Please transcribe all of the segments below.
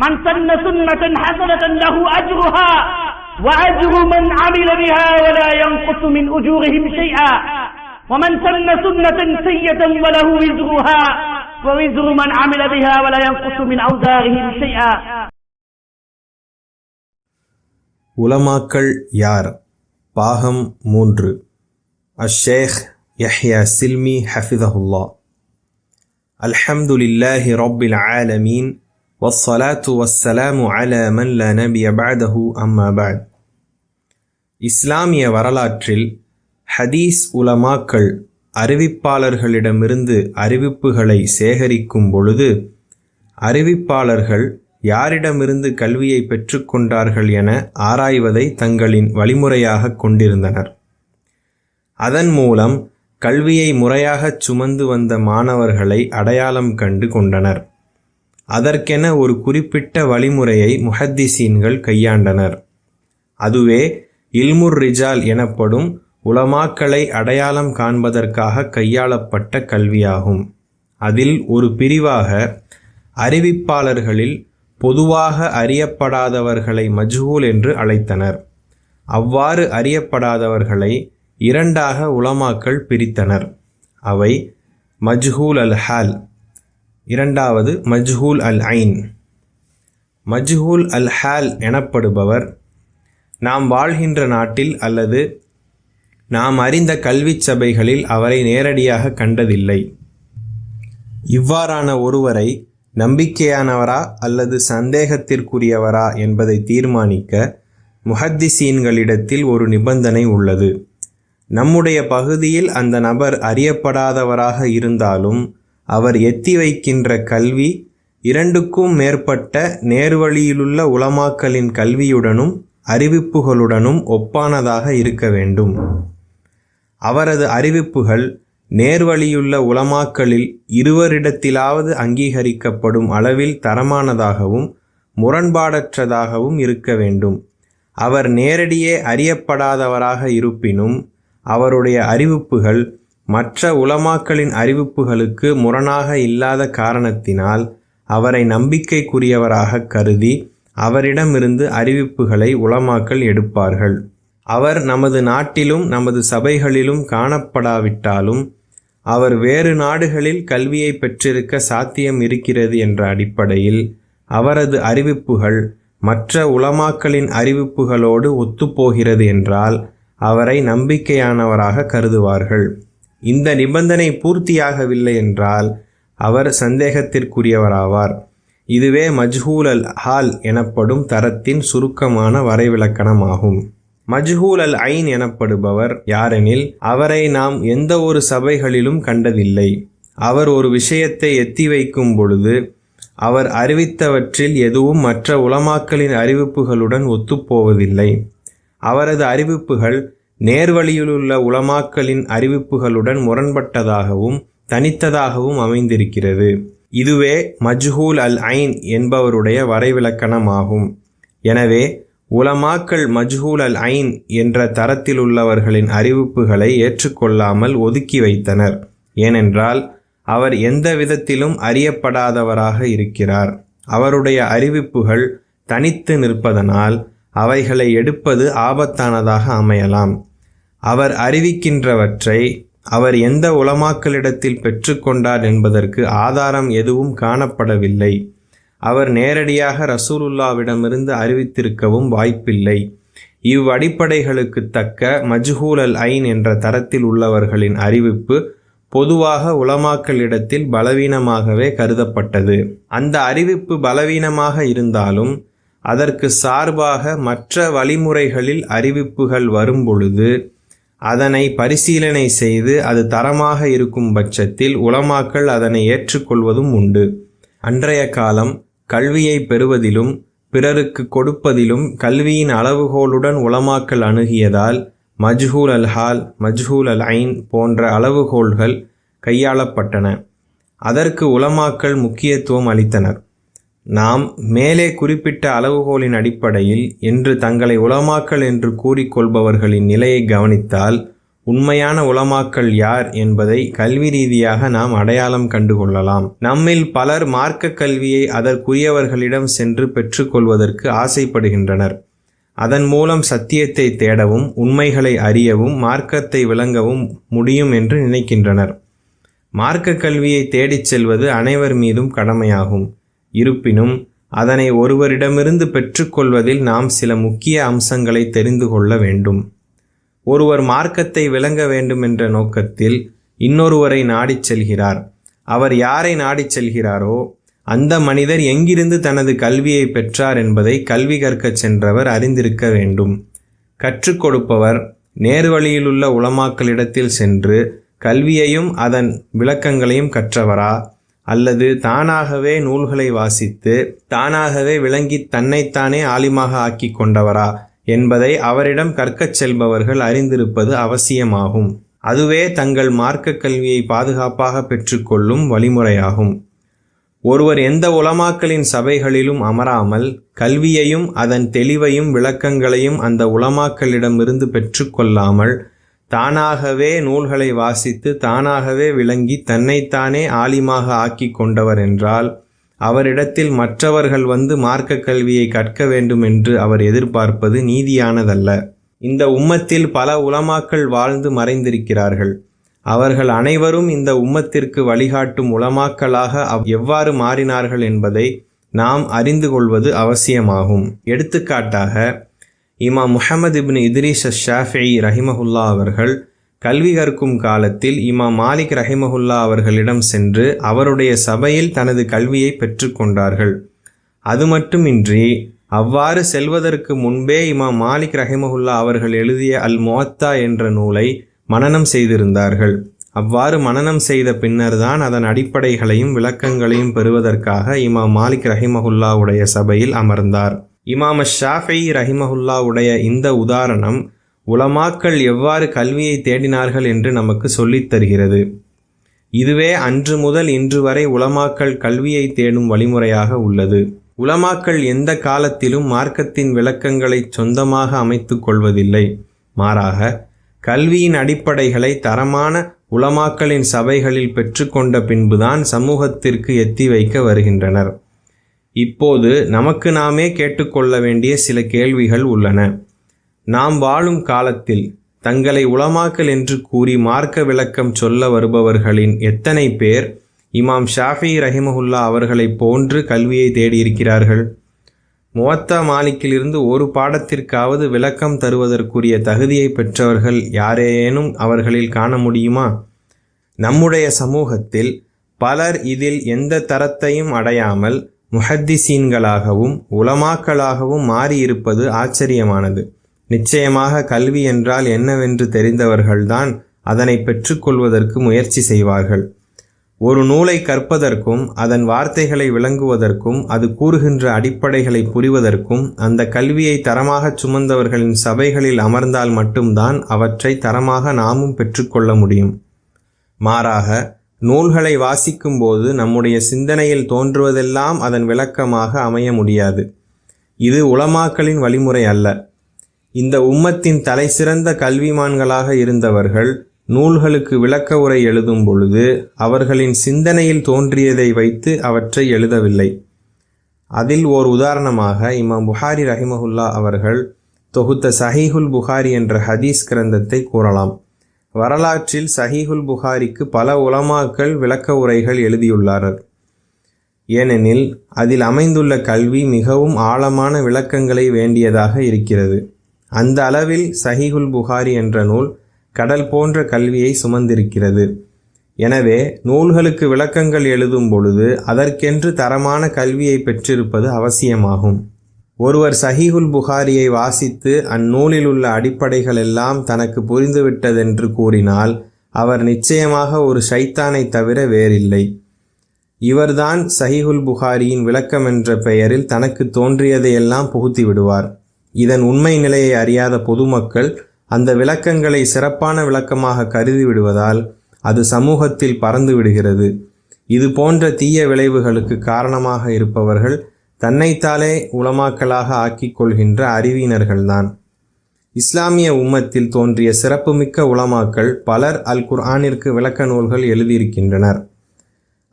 من سن سنة حسنة له أجرها وأجر من عمل بها ولا ينقص من أجورهم شيئا ومن سن سنة سيئة وله وزرها ووزر من عمل بها ولا ينقص من أوزارهم شيئا உலமாக்கள் யார் பாகம் மூன்று அஷேக் யஹ்யா சில்மி ஹஃபிதஹுல்லா அல்ஹம்துலில்லாஹி ரப்பில் ஆலமீன் வஸ்ஸலாத்து வஸ்ஸலாமு அல மல்ல நபிய பாதஹு அம்மா பாத் இஸ்லாமிய வரலாற்றில் ஹதீஸ் உலமாக்கள் அறிவிப்பாளர்களிடமிருந்து அறிவிப்புகளை சேகரிக்கும் பொழுது அறிவிப்பாளர்கள் யாரிடமிருந்து கல்வியை பெற்றுக்கொண்டார்கள் என ஆராய்வதை தங்களின் வழிமுறையாக கொண்டிருந்தனர். அதன் மூலம் கல்வியை முறையாகச் சுமந்து வந்த மாணவர்களை அடையாளம் கண்டு கொண்டனர். அதற்கென ஒரு குறிப்பிட்ட வழிமுறையை முஹத்திசீன்கள் கையாண்டனர். அதுவே இல்முர் ரிஜால் எனப்படும் உலமாக்களை அடையாளம் காண்பதற்காக கையாளப்பட்ட கல்வியாகும். அதில் ஒரு பிரிவாக அறிவிப்பாளர்களில் பொதுவாக அறியப்படாதவர்களை மஜ்ஹூல் என்று அழைத்தனர். அவ்வாறு அறியப்படாதவர்களை இரண்டாக உலமாக்கள் பிரித்தனர். அவை மஜ்ஹூல் அல் ஹால் இரண்டாவது மஜ்ஹூல் அல் ஐன் மஜ்ஹூல் அல் ஹால் எனப்படுபவர் நாம் வாழ்கின்ற நாட்டில் அல்லது நாம் அறிந்த கல்விச் சபைகளில் அவரை நேரடியாக கண்டதில்லை. இவ்வாறான ஒருவரை நம்பிக்கையானவரா அல்லது சந்தேகத்திற்குரியவரா என்பதை தீர்மானிக்க முஹத்திசீன்களிடத்தில் ஒரு நிபந்தனை உள்ளது. நம்முடைய பகுதியில் அந்த நபர் அறியப்படாதவராக இருந்தாலும் அவர் எத்தி வைக்கின்ற கல்வி இரண்டுக்கும் மேற்பட்ட நேர்வழியிலுள்ள உலமாக்களின் கல்வியுடனும் அறிவிப்புகளுடனும் ஒப்பானதாக இருக்க வேண்டும். அவரது அறிவிப்புகள் நேர்வழியுள்ள உலமாக்களில் இருவரிடத்திலாவது அங்கீகரிக்கப்படும் அளவில் தரமானதாகவும் முரண்பாடற்றதாகவும் இருக்க வேண்டும். அவர் நேரடியே அறியப்படாதவராக இருப்பினும் அவருடைய அறிவிப்புகள் மற்ற உலமாக்களின் அறிவிப்புகளுக்கு முரணாக இல்லாத காரணத்தினால் அவரை நம்பிக்கைக்குரியவராக கருதி அவரிடமிருந்து அறிவிப்புகளை உலமாக்கள் எடுப்பார்கள். அவர் நமது நாட்டிலும் நமது சபைகளிலும் காணப்படாவிட்டாலும் அவர் வேறு நாடுகளில் கல்வியை பெற்றிருக்க சாத்தியம் இருக்கிறது என்ற அடிப்படையில் அவரது அறிவிப்புகள் மற்ற உலமாக்களின் அறிவிப்புகளோடு ஒத்துப்போகிறது என்றால் அவரை நம்பிக்கையானவராக கருதுவார்கள். இந்த நிபந்தனை பூர்த்தியாகவில்லை என்றால் அவர் சந்தேகத்திற்குரியவராவார். இதுவே மஜ்ஹூல் அல் ஹால் எனப்படும் தரத்தின் சுருக்கமான வரைவிலக்கணமாகும். மஜ்ஹூல் அல் ஐன் எனப்படுபவர் யாரெனில் அவரை நாம் எந்த ஒரு சபைகளிலும் கண்டதில்லை. அவர் ஒரு விஷயத்தை எத்தி வைக்கும் பொழுது அவர் அறிவித்தவற்றில் எதுவும் மற்ற உலமாக்களின் அறிவிப்புகளுடன் ஒத்துப்போவதில்லை. அவரது அறிவிப்புகள் நேர்வழியிலுள்ள உளமாக்களின் அறிவிப்புகளுடன் முரண்பட்டதாகவும் தனித்ததாகவும் அமைந்திருக்கிறது. இதுவே மஜ்ஹூல் அல் ஐன் என்பவருடைய வரைவிலக்கணமாகும். எனவே உலமாக்கள் மஜ்ஹூல் அல் ஐன் என்ற தரத்திலுள்ளவர்களின் அறிவிப்புகளை ஏற்றுக்கொள்ளாமல் ஒதுக்கி வைத்தனர். ஏனென்றால் அவர் எந்த விதத்திலும் அறியப்படாதவராக இருக்கிறார். அவருடைய அறிவிப்புகள் தனித்து நிற்பதனால் அவைகளை எடுப்பது ஆபத்தானதாக அமையலாம். அவர் அறிவிக்கின்றவற்றை அவர் எந்த உலமாக்களிடத்தில் பெற்றுக்கொண்டார் என்பதற்கு ஆதாரம் எதுவும் காணப்படவில்லை. அவர் நேரடியாக ரசூலுல்லாவிடமிருந்து அறிவித்திருக்கவும் வாய்ப்பில்லை. இவ்வடிப்படைகளுக்கு தக்க மஜ்ஹூல் அல் ஐன் என்ற தரத்தில் உள்ளவர்களின் அறிவிப்பு பொதுவாக உலமாக்களிடத்தில் பலவீனமாகவே கருதப்பட்டது. அந்த அறிவிப்பு பலவீனமாக இருந்தாலும் அதற்கு சார்பாக மற்ற வழிமுறைகளில் அறிவிப்புகள் வரும்பொழுது அதனை பரிசீலனை செய்து அது தரமாக இருக்கும் பட்சத்தில் உலமாக்கள் அதனை ஏற்றுக்கொள்வதும் உண்டு. அன்றைய காலம் கல்வியை பெறுவதிலும் பிறருக்கு கொடுப்பதிலும் கல்வியின் அளவுகோலுடன் உலமாக்கல் அணுகியதால் மஜ்ஹூல் அல் ஹால் மஜ்ஹூல் அல் ஐன் போன்ற அளவுகோல்கள் கையாளப்பட்டன. அதற்கு உலமாக்கள் முக்கியத்துவம் அளித்தனர். நாம் மேலே குறிப்பிட்ட அளவுகோலின் அடிப்படையில் என்று தங்களை உலமாக்கள் என்று கூறிக்கொள்பவர்களின் நிலையை கவனித்தால் உண்மையான உலமாக்கள் யார் என்பதை கல்வி ரீதியாக நாம் அடையாளம் கண்டுகொள்ளலாம். நம்மில் பலர் மார்க்க கல்வியை அதற்குரியவர்களிடம் சென்று பெற்றுக்கொள்வதற்கு ஆசைப்படுகின்றனர். அதன் மூலம் சத்தியத்தை தேடவும் உண்மைகளை அறியவும் மார்க்கத்தை விளங்கவும் முடியும் என்று நினைக்கின்றனர். மார்க்க கல்வியை தேடிச் செல்வது அனைவர் மீதும் கடமையாகும். இருப்பினும் அதனை ஒருவரிடமிருந்து பெற்றுக்கொள்வதில் நாம் சில முக்கிய அம்சங்களை தெரிந்து கொள்ள வேண்டும். ஒருவர் மார்க்கத்தை விளங்க வேண்டும் என்ற நோக்கத்தில் இன்னொருவரை நாடிச் செல்கிறார். அவர் யாரை நாடிச் செல்கிறாரோ அந்த மனிதர் எங்கிருந்து தனது கல்வியை பெற்றார் என்பதை கல்வி கற்கச் சென்றவர் அறிந்திருக்க வேண்டும். கற்றுக் கொடுப்பவர் நேர்வழியிலுள்ள உளமாக்களிடத்தில் சென்று கல்வியையும் அதன் விளக்கங்களையும் கற்றவரா? அல்லது தானாகவே நூல்களை வாசித்து தானாகவே விளங்கி தன்னைத்தானே ஆலிமாக ஆக்கி கொண்டவரா என்பதை அவரிடம் கற்கச் செல்பவர்கள் அறிந்திருப்பது அவசியமாகும். அதுவே தங்கள் மார்க்க கல்வியை பாதுகாப்பாக பெற்றுக்கொள்ளும் வழிமுறையாகும். ஒருவர் எந்த உலமாக்களின் சபைகளிலும் அமராமல் கல்வியையும் அதன் தெளிவையும் விளக்கங்களையும் அந்த உலமாக்களிடமிருந்து பெற்றுக்கொள்ளாமல் தானாகவே நூல்களை வாசித்து தானாகவே விளங்கி தன்னைத்தானே ஆலிமாக ஆக்கி கொண்டவர் என்றால் அவரிடத்தில் மற்றவர்கள் வந்து மார்க்க கல்வியை கற்க வேண்டும் என்று அவர் எதிர்பார்ப்பது நீதியானதல்ல. இந்த உம்மத்தில் பல உலமாக்கள் வாழ்ந்து மறைந்திருக்கிறார்கள். அவர்கள் அனைவரும் இந்த உம்மத்திற்கு வழிகாட்டும் உலமாக்களாக அவ் எவ்வாறு மாறினார்கள் என்பதை நாம் அறிந்து கொள்வது அவசியமாகும். எடுத்துக்காட்டாக இமாம் முஹம்மது இப்னு இத்ரீஸ் ஷாஃபி ரஹிமஹுல்லா அவர்கள் கல்வி கற்கும் காலத்தில் இமாம் மாலிக் ரஹிமஹுல்லா அவர்களிடம் சென்று அவருடைய சபையில் தனது கல்வியை பெற்றுக்கொண்டார்கள் அது மட்டுமின்றி அவ்வாறு செல்வதற்கு முன்பே இமாம் மாலிக் ரஹிமஹுல்லா அவர்கள் எழுதிய அல் முவத்தா என்ற நூலை மனனம் செய்திருந்தார்கள். அவ்வாறு மனனம் செய்த பின்னர்தான் அதன் அடிப்படைகளையும் விளக்கங்களையும் பெறுவதற்காக இமாம் மாலிக் ரஹிமஹுல்லாவுடைய சபையில் அமர்ந்தார். இமாம ஷாஃபி ரஹிமஹுல்லாவுடைய இந்த உதாரணம் உலமாக்கள் எவ்வாறு கல்வியை தேடினார்கள் என்று நமக்கு சொல்லித் தருகிறது. இதுவே அன்று முதல் இன்று வரை உலமாக்கள் கல்வியை தேடும் வழிமுறையாக உள்ளது. உலமாக்கள் எந்த காலத்திலும் மார்க்கத்தின் விளக்கங்களை சொந்தமாக அமைத்து கொள்வதில்லை. மாறாக கல்வியின் அடிப்படைகளை தரமான உலமாக்களின் சபைகளில் பெற்றுக்கொண்ட பின்புதான் சமூகத்திற்கு எத்தி வைக்க வருகின்றனர். இப்போது நமக்கு நாமே கேட்டுக்கொள்ள வேண்டிய சில கேள்விகள் உள்ளன. நாம் வாழும் காலத்தில் தங்களை உளமாக்கல் என்று கூறி மார்க்க விளக்கம் சொல்ல வருபவர்களின் எத்தனை பேர் இமாம் ஷாஃபி ரஹிமஹுல்லா அவர்களைப் போன்று கல்வியை தேடியிருக்கிறார்கள்? முவத்தா மாலிக்கிலிருந்து ஒரு பாடத்திற்காவது விளக்கம் தருவதற்குரிய தகுதியை பெற்றவர்கள் யாரேனும் அவர்களில் காண முடியுமா? நம்முடைய சமூகத்தில் பலர் இதில் எந்த தரத்தையும் அடையாமல் முஹத்திசீன்களாகவும் உலமாக்களாகவும் மாறியிருப்பது ஆச்சரியமானது. நிச்சயமாக கல்வி என்றால் என்னவென்று தெரிந்தவர்கள்தான் அதனை பெற்றுக்கொள்வதற்கு முயற்சி செய்வார்கள். ஒரு நூலை கற்பதற்கும் அதன் வார்த்தைகளை விளங்குவதற்கும் அது கூறுகின்ற அடிப்படைகளை புரிவதற்கும் அந்த கல்வியை தரமாகச் சுமந்தவர்களின் சபைகளில் அமர்ந்தால் மட்டும்தான் அவற்றை தரமாக நாமும் பெற்றுக்கொள்ள முடியும். மாறாக நூல்களை வாசிக்கும்போது நம்முடைய சிந்தனையில் தோன்றுவதெல்லாம் அதன் விளக்கமாக அமைய முடியாது. இது உலமாக்களின் வழிமுறை அல்ல. இந்த உம்மத்தின் தலை சிறந்த கல்விமான்களாக இருந்தவர்கள் நூல்களுக்கு விளக்க உரை எழுதும் பொழுது அவர்களின் சிந்தனையில் தோன்றியதை வைத்து அவற்றை எழுதவில்லை. அதில் ஓர் உதாரணமாக இமாம் புகாரி ரஹிமஹுல்லா அவர்கள் தொகுத்த சஹீஹுல் புகாரி என்ற ஹதீஸ் கிரந்தத்தை கூறலாம். வரலாற்றில் சஹீஹுல் புகாரிக்கு பல உலமாக்கள் விளக்க உரைகள் எழுதியுள்ளார்கள் ஏனெனில் அதில் அமைந்துள்ள கல்வி மிகவும் ஆழமான விளக்கங்களை வேண்டியதாக இருக்கிறது. அந்த அளவில் சஹீஹுல் புகாரி என்ற நூல் கடல் போன்ற கல்வியை சுமந்திருக்கிறது. எனவே நூல்களுக்கு விளக்கங்கள் எழுதும் பொழுது அதற்கென்று தரமான கல்வியை பெற்றிருப்பது அவசியமாகும். ஒருவர் சஹீஹுல் புகாரியை வாசித்து அந்நூலில் உள்ள அடிப்படைகள் எல்லாம் தனக்கு புரிந்துவிட்டதென்று கூறினால் அவர் நிச்சயமாக ஒரு ஷைத்தானை தவிர வேறில்லை. இவர்தான் சஹீஹுல் புகாரியின் விளக்கம் என்ற பெயரில் தனக்கு தோன்றியதையெல்லாம் புகுத்தி விடுவார். இதன் உண்மை நிலையை அறியாத பொதுமக்கள் அந்த விளக்கங்களை சிறப்பான விளக்கமாக கருதி விடுவதால் அது சமூகத்தில் பறந்து விடுகிறது. இது போன்ற தீய விளைவுகளுக்கு காரணமாக இருப்பவர்கள் தன்னைத்தாலே உலமாக்களாக ஆக்கிக் கொள்கின்ற அறிவியினர்கள்தான் இஸ்லாமிய உம்மத்தில் தோன்றிய சிறப்புமிக்க உலமாக்கள் பலர் அல் குர்ஆனிற்கு விளக்க நூல்கள் எழுதியிருக்கின்றனர்.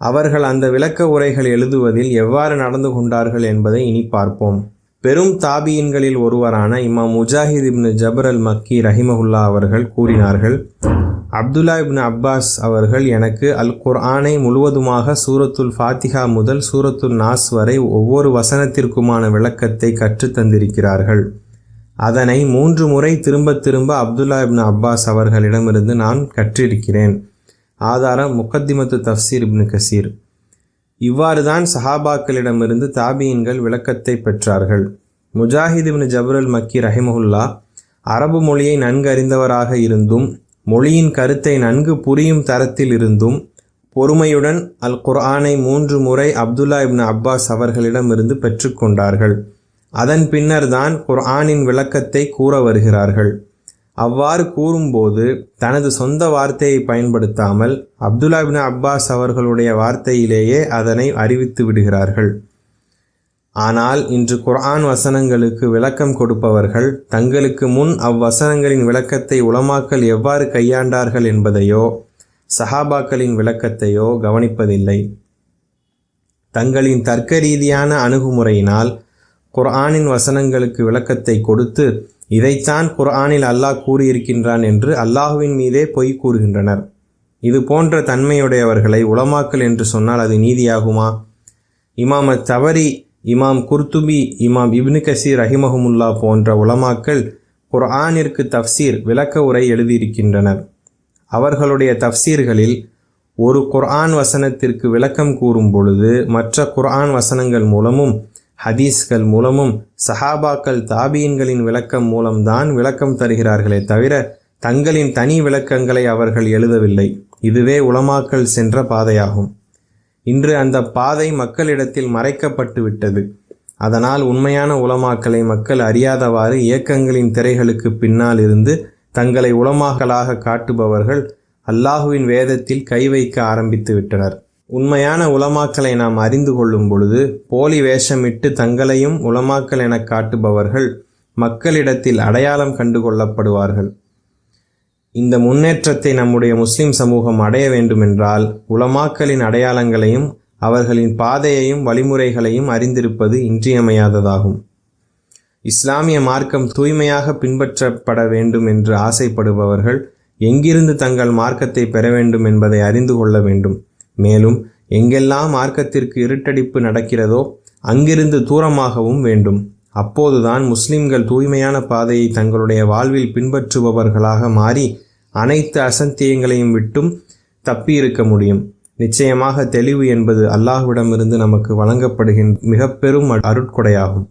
அவர்கள் அந்த விளக்க உரைகள் எழுதுவதில் எவ்வாறு நடந்து கொண்டார்கள் என்பதை இனி பார்ப்போம். பெரும் தாபியின்களில் ஒருவரான இமாம் முஜாஹித் இப்னு ஜபர் அல் மக்கி ரஹிமஹுல்லா அவர்கள் கூறினார்கள் அப்துல்லா இப்னு அப்பாஸ் அவர்கள் எனக்கு அல் குர்ஆனை முழுவதுமாக சூரத்துல் ஃபாத்திஹா முதல் சூரத்துல் நாஸ் வரை ஒவ்வொரு வசனத்திற்குமான விளக்கத்தை கற்றுத் தந்திருக்கிறார்கள். அதனை மூன்று முறை திரும்ப திரும்ப அப்துல்லா இப்னு அப்பாஸ் அவர்களிடமிருந்து நான் கற்றிருக்கிறேன். ஆதாரம் முக்கத்திமத்து தஃசீர் இப்னு கசீர். இவ்வாறு தான் சஹாபாக்களிடமிருந்து தாபியின்கள் விளக்கத்தை பெற்றார்கள். முஜாஹித் இப்னு ஜபருல் மக்கி ரஹிமஹுல்லா அரபு மொழியை நன்கு அறிந்தவராக இருந்தும் மொழியின் கருத்தை நன்கு புரியும் தரத்தில் இருந்தும் பொறுமையுடன் அல் குர்ஆனை மூன்று முறை அப்துல்லா இப்னு அப்பாஸ் அவர்களிடமிருந்து பெற்றுக்கொண்டார்கள் அதன் பின்னர் தான் குர்ஆனின் விளக்கத்தை கூற வருகிறார்கள். அவ்வாறு கூறும்போது தனது சொந்த வார்த்தையை பயன்படுத்தாமல் அப்துல்லா இப்னு அப்பாஸ் அவர்களுடைய வார்த்தையிலேயே அதனை அறிவித்து விடுகிறார்கள். ஆனால் இன்று குர்ஆன் வசனங்களுக்கு விளக்கம் கொடுப்பவர்கள் தங்களுக்கு முன் அவ்வசனங்களின் விளக்கத்தை உலமாக்கல் எவ்வாறு கையாண்டார்கள் என்பதையோ சஹாபாக்களின் விளக்கத்தையோ கவனிப்பதில்லை. தங்களின் தர்க்க ரீதியான அணுகுமுறையினால் குர்ஆனின் வசனங்களுக்கு விளக்கத்தை கொடுத்து இதைத்தான் குர்ஆனில் அல்லாஹ் கூறியிருக்கின்றான் என்று அல்லாஹுவின் மீதே பொய் கூறுகின்றனர். இது போன்ற தன்மையுடையவர்களை உலமாக்கல் என்று சொன்னால் அது நீதியாகுமா? இமாமத் தவறி இமாம் குர்துபி இமாம் இப்னு கசீர் ரஹிமஹமுல்லா போன்ற உலமாக்கள் குர்ஆனிற்கு தஃசீர் விளக்க உரை எழுதியிருக்கின்றனர். அவர்களுடைய தஃப்சீர்களில் ஒரு குர்ஆன் வசனத்திற்கு விளக்கம் கூறும் பொழுது மற்ற குர்ஆன் வசனங்கள் மூலமும் ஹதீஸ்கள் மூலமும் சஹாபாக்கள் தாபியன்களின் விளக்கம் மூலம்தான் விளக்கம் தருகிறார்களே தவிர தங்களின் தனி விளக்கங்களை அவர்கள் எழுதவில்லை. இதுவே உலமாக்கள் சென்ற பாதையாகும். இன்று அந்த பாதை மக்களிடத்தில் மறைக்கப்பட்டு விட்டது. அதனால் உண்மையான உலமாக்களை மக்கள் அறியாதவாறு இயக்கங்களின் திரைகளுக்கு பின்னால் இருந்து தங்களை உலமாக்களாக காட்டுபவர்கள் அல்லாஹுவின் வேதத்தில் கை வைக்க ஆரம்பித்து விட்டனர். உண்மையான உலமாக்களை நாம் அறிந்து கொள்ளும் பொழுது போலி வேஷமிட்டு தங்களையும் உலமாக்கல் என காட்டுபவர்கள் மக்களிடத்தில் அடையாளம் கண்டு கொள்ளப்படுவார்கள் இந்த முன்னேற்றத்தை நம்முடைய முஸ்லிம் சமூகம் அடைய வேண்டுமென்றால் உலமாக்களின் அடையாளங்களையும் அவர்களின் பாதையையும் வழிமுறைகளையும் அறிந்திருப்பது இன்றியமையாததாகும். இஸ்லாமிய மார்க்கம் தூய்மையாக பின்பற்றப்பட வேண்டும் என்று ஆசைப்படுபவர்கள் எங்கிருந்து தங்கள் மார்க்கத்தை பெற வேண்டும் என்பதை அறிந்து கொள்ள வேண்டும். மேலும் எங்கெல்லாம் மார்க்கத்திற்கு இருட்டடிப்பு நடக்கிறதோ அங்கிருந்து தூரமாகவும் வேண்டும். அப்போதுதான் முஸ்லிம்கள் தூய்மையான பாதையை தங்களுடைய வாழ்வில் பின்பற்றுபவர்களாக மாறி அனைத்து அசந்தியங்களையும் விட்டும் தப்பியிருக்க முடியும். நிச்சயமாக தெளிவு என்பது அல்லாஹ்விடமிருந்து நமக்கு வழங்கப்படுகின்ற மிக பெரும் அருட்கொடையாகும்.